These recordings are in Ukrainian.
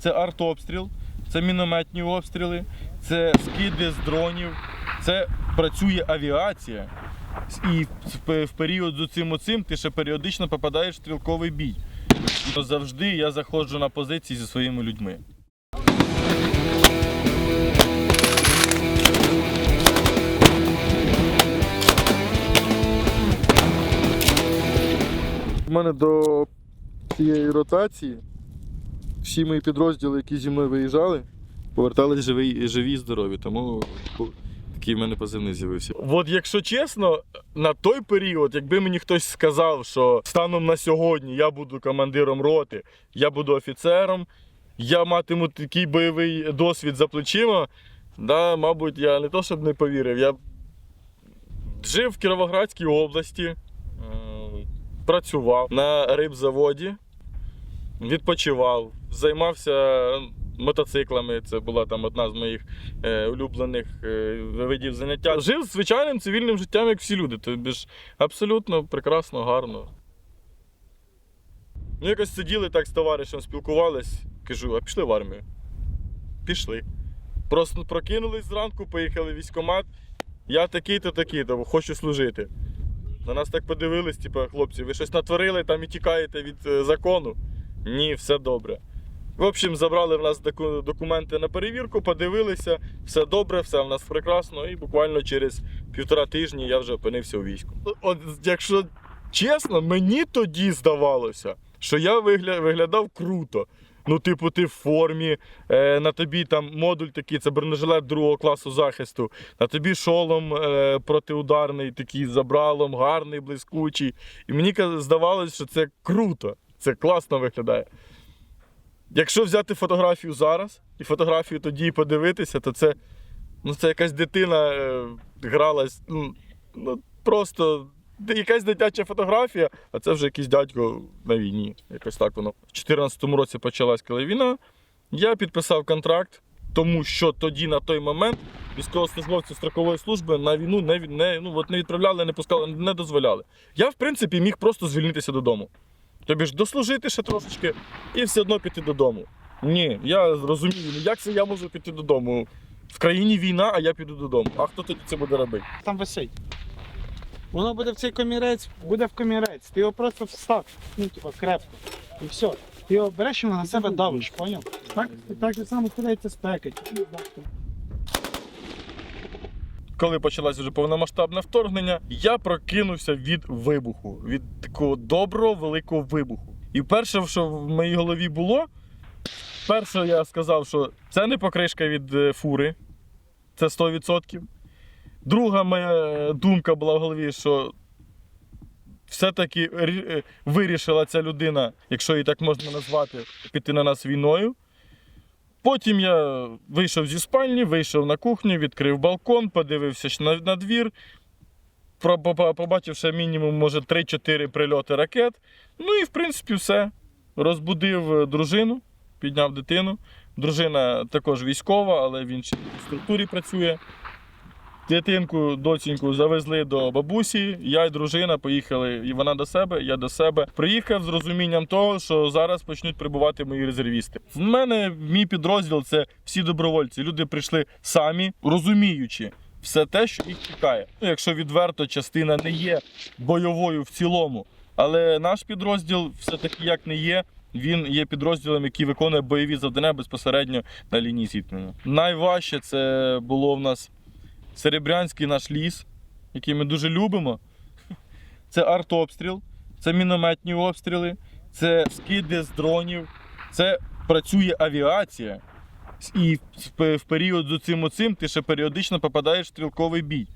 це артобстріл, це мінометні обстріли, це скиди з дронів, це працює авіація. І в, період з цим оцим ти ще періодично попадаєш в стрілковий бій. То завжди я заходжу на позиції зі своїми людьми. У мене до цієї ротації всі мої підрозділи, які зі мною виїжджали, повертались живі, живі і здорові. Тому такий в мене позивний з'явився. От якщо чесно, на той період, якби мені хтось сказав, що станом на сьогодні я буду командиром роти, я буду офіцером, я матиму такий бойовий досвід за плечима, да, мабуть, я не то щоб не повірив, я жив в Кіровоградській області, працював на рибзаводі, відпочивав, займався мотоциклами. Це була там одна з моїх е, улюблених е, видів заняття. Жив звичайним цивільним життям, як всі люди. Тобі ж абсолютно прекрасно, гарно. Ну, якось сиділи так з товаришем, спілкувались, кажу, а пішли в армію. Пішли. Просто прокинулись зранку, поїхали в військкомат. Я такий-то, такий-то, хочу служити. На нас так подивились, типу, хлопці, ви щось натворили там і тікаєте від е, закону. Ні, все добре. В общем, забрали в нас документи на перевірку, подивилися, все добре, все в нас прекрасно, і буквально через півтора тижні я вже опинився у війську. От якщо чесно, мені тоді здавалося, що я вигля... виглядав круто. Ну, типу, ти в формі, е, на тобі там модуль такий, це бронежилет другого класу захисту, на тобі шолом е, протиударний, такий забралом, гарний, блискучий. І мені здавалося, що це круто, це класно виглядає. Якщо взяти фотографію зараз і фотографію тоді подивитися, то це, ну, це якась дитина е, гралась. Ну, ну, просто якась дитяча фотографія, а це вже якийсь дядько на війні. Якось так воно. В 2014 році почалась коли війна. Я підписав контракт, тому що тоді, на той момент, військовослужбовці строкової служби на війну не, не, ну, от не відправляли, не пускали, не дозволяли. Я, в принципі, міг просто звільнитися додому. Тобі ж дослужити ще трошечки і все одно піти додому. Ні, я розумію, ну як це я можу піти додому? В країні війна, а я піду додому. А хто тоді це буде робити? там висить. Воно буде в цей комірець, буде в комірець. Ти його просто встав, ну, типу, крепко. І все. Ти його береш і на себе давиш, поняв? Так, так само кидається спеки. Коли почалось вже повномасштабне вторгнення, я прокинувся від вибуху, від такого доброго великого вибуху. І перше, що в моїй голові було, перше я сказав, що це не покришка від е, фури, це 100%. Друга моя думка була в голові, що все-таки е, вирішила ця людина, якщо її так можна назвати, піти на нас війною. Потім я вийшов зі спальні, вийшов на кухню, відкрив балкон, подивився на, на двір, про- по- по- побачив ще мінімум, може, 3-4 прильоти ракет. Ну і в принципі все. Розбудив е, дружину, підняв дитину. Дружина також військова, але в іншій структурі працює. Дитинку, доціньку завезли до бабусі, я і дружина поїхали, і вона до себе, я до себе. Приїхав з розумінням того, що зараз почнуть прибувати мої резервісти. В мене мій підрозділ це всі добровольці. Люди прийшли самі, розуміючи все те, що їх чекає. Ну, якщо відверто, частина не є бойовою в цілому, але наш підрозділ все-таки як не є. Він є підрозділом, який виконує бойові завдання безпосередньо на лінії зіткнення. Найважче це було в нас Серебрянський наш ліс, який ми дуже любимо. Це артобстріл, це мінометні обстріли, це скиди з дронів, це працює авіація. І в, період з цим оцим ти ще періодично попадаєш в стрілковий бій.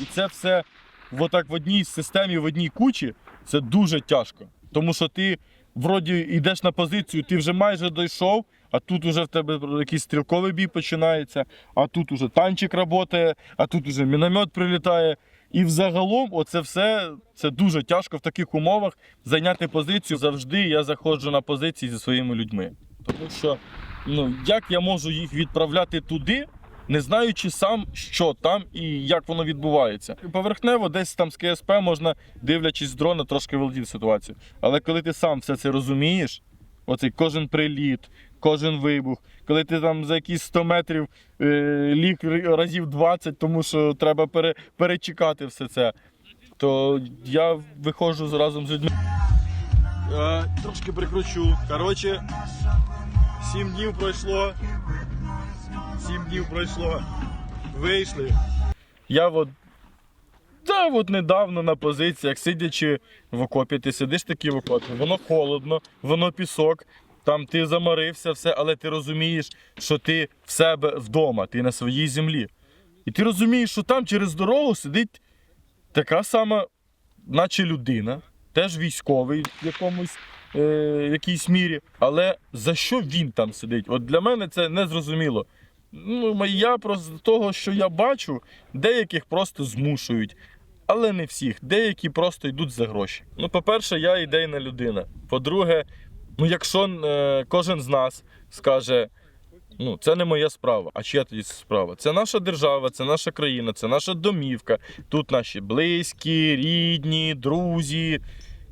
І це все в отак в одній системі, в одній кучі, це дуже тяжко. Тому що ти вроді йдеш на позицію, ти вже майже дійшов, а тут уже в тебе якийсь стрілковий бій починається, а тут уже танчик працює, а тут уже міномет прилітає. І взагалом, оце все це дуже тяжко в таких умовах зайняти позицію. Завжди я заходжу на позиції зі своїми людьми. Тому що ну як я можу їх відправляти туди, не знаючи сам, що там і як воно відбувається. Поверхнево, десь там з КСП можна, дивлячись з дрона, трошки володіти ситуацію. Але коли ти сам все це розумієш, оцей кожен приліт, кожен вибух, коли ти там за якісь 100 метрів е, ліг разів 20, тому що треба пере, перечекати все це, то я виходжу разом з людьми. Е, трошки прикручу. Коротше, 7 днів пройшло. 7 днів пройшло. Вийшли. Я от. Та от недавно на позиціях, сидячи в окопі, ти сидиш такий в окопі, воно холодно, воно пісок, там ти заморився, все, але ти розумієш, що ти в себе вдома, ти на своїй землі. І ти розумієш, що там через дорогу сидить така сама, наче людина, теж військовий в якомусь е, якійсь мірі. Але за що він там сидить? От для мене це не зрозуміло. Ну, я просто того, що я бачу, деяких просто змушують. Але не всіх, деякі просто йдуть за гроші. Ну, по-перше, я ідейна людина. По-друге, ну якщо е, кожен з нас скаже, ну це не моя справа, а чия тоді справа? Це наша держава, це наша країна, це наша домівка. Тут наші близькі, рідні, друзі.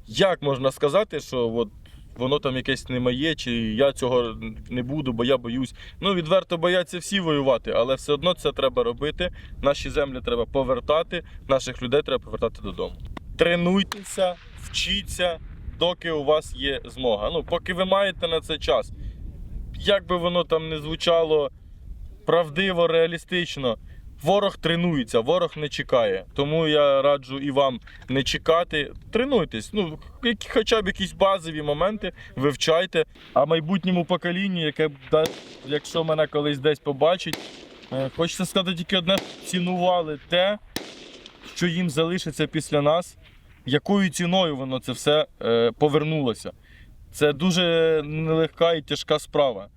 Як можна сказати, що от воно там якесь не моє, чи я цього не буду, бо я боюсь. Ну, відверто бояться всі воювати, але все одно це треба робити. Наші землі треба повертати, наших людей треба повертати додому. Тренуйтеся, вчіться, доки у вас є змога. Ну, поки ви маєте на це час. Як би воно там не звучало правдиво, реалістично. Ворог тренується, ворог не чекає. Тому я раджу і вам не чекати. Тренуйтесь. Ну, хоча б якісь базові моменти вивчайте. А майбутньому поколінню, яке якщо мене колись десь побачить, е, хочеться сказати тільки одне: цінували те, що їм залишиться після нас, якою ціною воно це все е, повернулося. Це дуже нелегка і тяжка справа.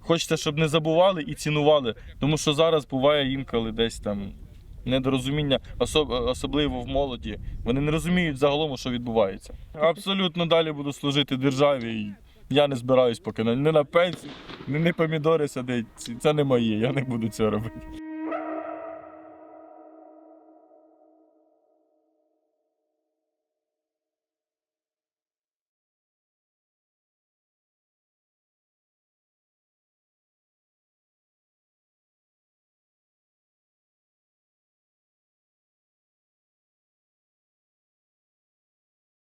Хочеться, щоб не забували і цінували, тому що зараз буває інколи десь там недорозуміння, особ- особливо в молоді. Вони не розуміють загалом, що відбувається. Абсолютно далі буду служити державі. І я не збираюсь поки не на пенсію, не, помідори садить. Це не моє, я не буду цього робити.